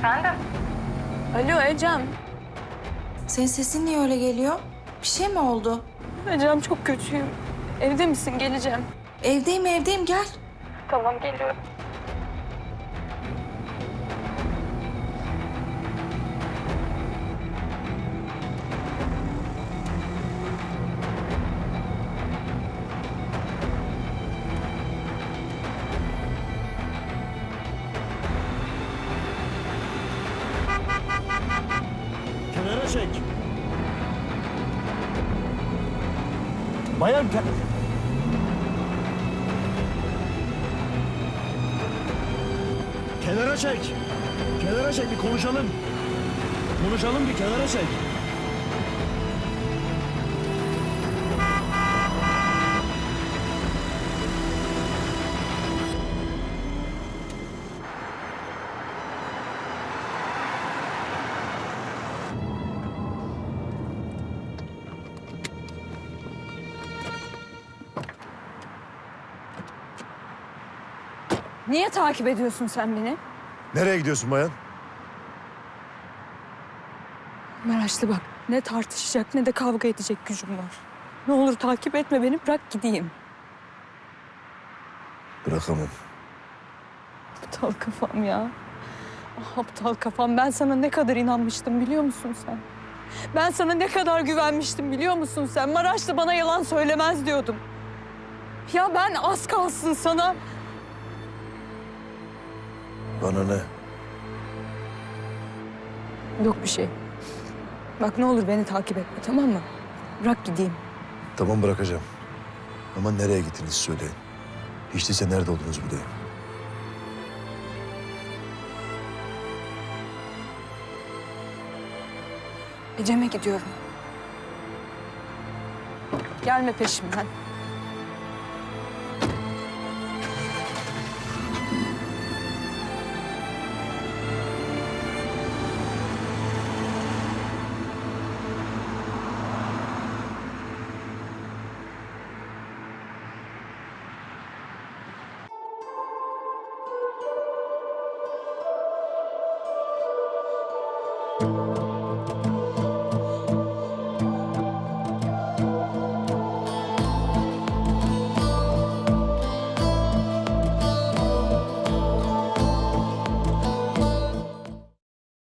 Efendim? Alo Ecem. Senin sesin niye öyle geliyor? Bir şey mi oldu? Ecem çok kötüyüm. Evde misin? Geleceğim. Evdeyim evdeyim gel. Tamam geliyorum. Çek. Bayan ke- Kenara çek. Kenara çek bir konuşalım. Konuşalım bir kenara çek. Niye takip ediyorsun sen beni? Nereye gidiyorsun bayan? Maraşlı bak. Ne tartışacak ne de kavga edecek gücüm var. Ne olur takip etme beni bırak gideyim. Bırakamam. Aptal kafam ya. Ah, aptal kafam. Ben sana ne kadar inanmıştım biliyor musun sen? Ben sana ne kadar güvenmiştim biliyor musun sen? Maraşlı bana yalan söylemez diyordum. Ya ben az kalsın sana. Bana ne? Yok bir şey. Bak ne olur beni takip etme tamam mı? Bırak gideyim. Tamam bırakacağım. Ama nereye gittiniz söyleyin. Hiç değilse nerede olduğunuzu bileyim. Ecem'e gidiyorum. Gelme peşimden.